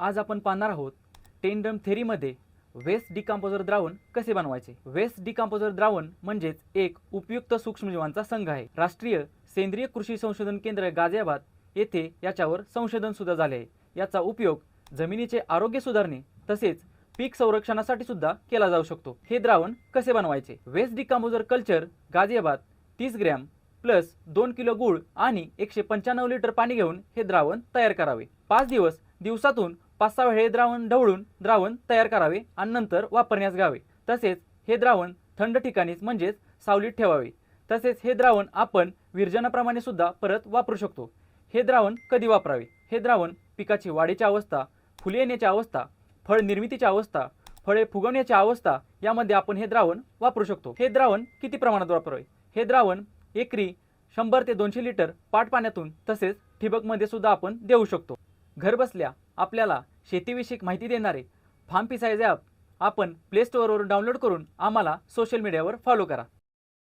आज आपण पाहणार आहोत टेंडम थेरीमध्ये वेस्ट डिकम्पोजर द्रावण कसे बनवायचे? वेस्ट डिकम्पोजर द्रावण म्हणजेच एक उपयुक्त सूक्ष्मजीवांचा संघ आहे. राष्ट्रीय सेंद्रिय कृषी संशोधन केंद्र गाझियाबाद येथे याच्यावर संशोधन सुद्धा झाले आहे. याचा उपयोग जमिनीचे आरोग्य सुधारणे तसेच पीक संरक्षणासाठी सुद्धा केला जाऊ शकतो. हे द्रावण कसे बनवायचे? वेस्ट डिकम्पोजर कल्चर गाझियाबाद तीस ग्रॅम प्लस दोन किलो गूळ आणि एकशे पंच्याण्णव लिटर पाणी घेऊन हे द्रावण तयार करावे. पाच दिवस दिवसातून पाच सहा वेळे हे द्रावण ढवळून द्रावण तयार करावे आणि नंतर वापरण्यास घ्यावे. तसेच हे द्रावण थंड ठिकाणीच म्हणजेच सावलीत ठेवावे. तसेच हे द्रावण आपण विरजनाप्रमाणे सुद्धा परत वापरू शकतो. हे द्रावण कधी वापरावे? हे द्रावण पिकाची वाढीची अवस्था फुले येण्याची अवस्था फळ निर्मितीची अवस्था फळे फुगवण्याची अवस्था यामध्ये आपण हे द्रावण वापरू शकतो. हे द्रावण किती प्रमाणात वापरावे? हे द्रावण एकरी शंभर ते दोनशे लिटर पाट पाण्यातून तसेच ठिबकमध्ये सुद्धा आपण देऊ शकतो. घरबसल्या आपल्याला शेतीविषयक माहिती देणारे फार्म साईज ॲप आपण प्ले स्टोअरवरून डाउनलोड करून आम्हाला सोशल मीडियावर फॉलो करा.